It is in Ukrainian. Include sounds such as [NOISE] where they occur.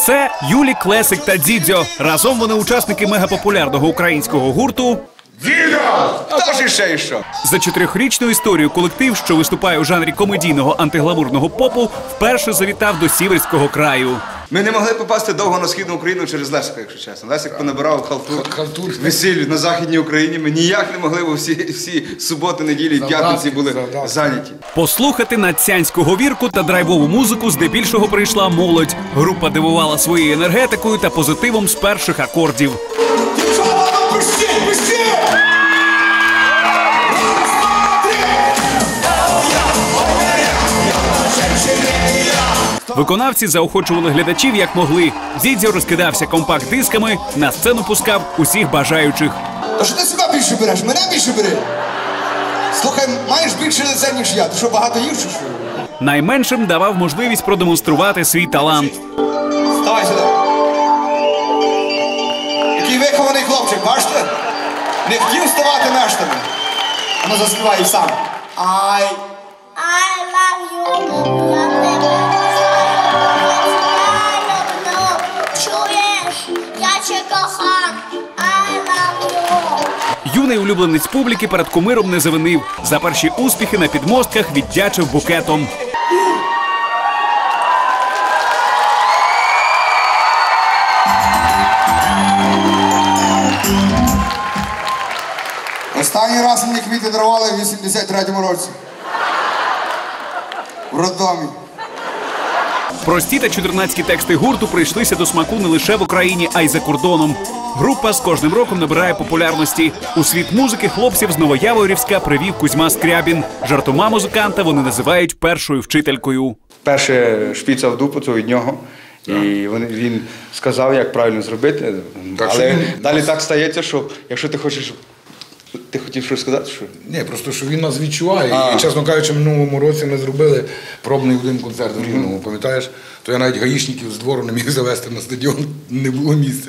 Це Юлі Клесик та Дідзьо. Разом вони учасники мегапопулярного українського гурту. Хто ж іще і що? За чотирьохрічну історію колектив, що виступає у жанрі комедійного антигламурного попу, вперше завітав до Сіверського краю. Ми не могли попасти довго на східну Україну через Лесика, якщо чесно. Лесик понабирав халтур, Халтур. весіль на Західній Україні. Ми ніяк не могли, бо всі, всі суботи, неділі п'ятниці були завдатки. зайняті. Послухати надцянську говірку та драйвову музику здебільшого прийшла молодь. Група дивувала своєю енергетикою та позитивом з перших акордів. Виконавці заохочували глядачів як могли. Дідзьо розкидався компакт-дисками, на сцену пускав усіх бажаючих. То що ти себе більше береш? Мене більше бери. Слухай, маєш більше лице, ніж я. Ти що, багато їв чи що? Найменшим давав можливість продемонструвати свій талант. Вставай сюди. Який вихований хлопчик, бачите? Не хотів вставати мештами. А ну заспівай сам. Ай. Юний улюбленець публіки перед кумиром не завинив. За перші успіхи на підмостках віддячив букетом. Останній раз мені квіти дарували в 83-му році. В роддомі. Прості та чудернацькі тексти гурту прийшлися до смаку не лише в Україні, а й за кордоном. Група з кожним роком набирає популярності. У світ музики хлопців з Новояворівська привів Кузьма Скрябін. Жартома музиканта вони називають першою вчителькою. Перше шпіца в дупу, то від нього. І вони- він сказав, як правильно зробити. Так Але він- далі так стається, що якщо ти хочеш. Що ти хотів щось сказати? Що? Ні, просто що він нас відчуває. А. І, чесно кажучи, минулому році ми зробили пробний один концерт в Рівному, пам'ятаєш? То я навіть гаїшників з двору не міг завести на стадіон, [LAUGHS] не було місця.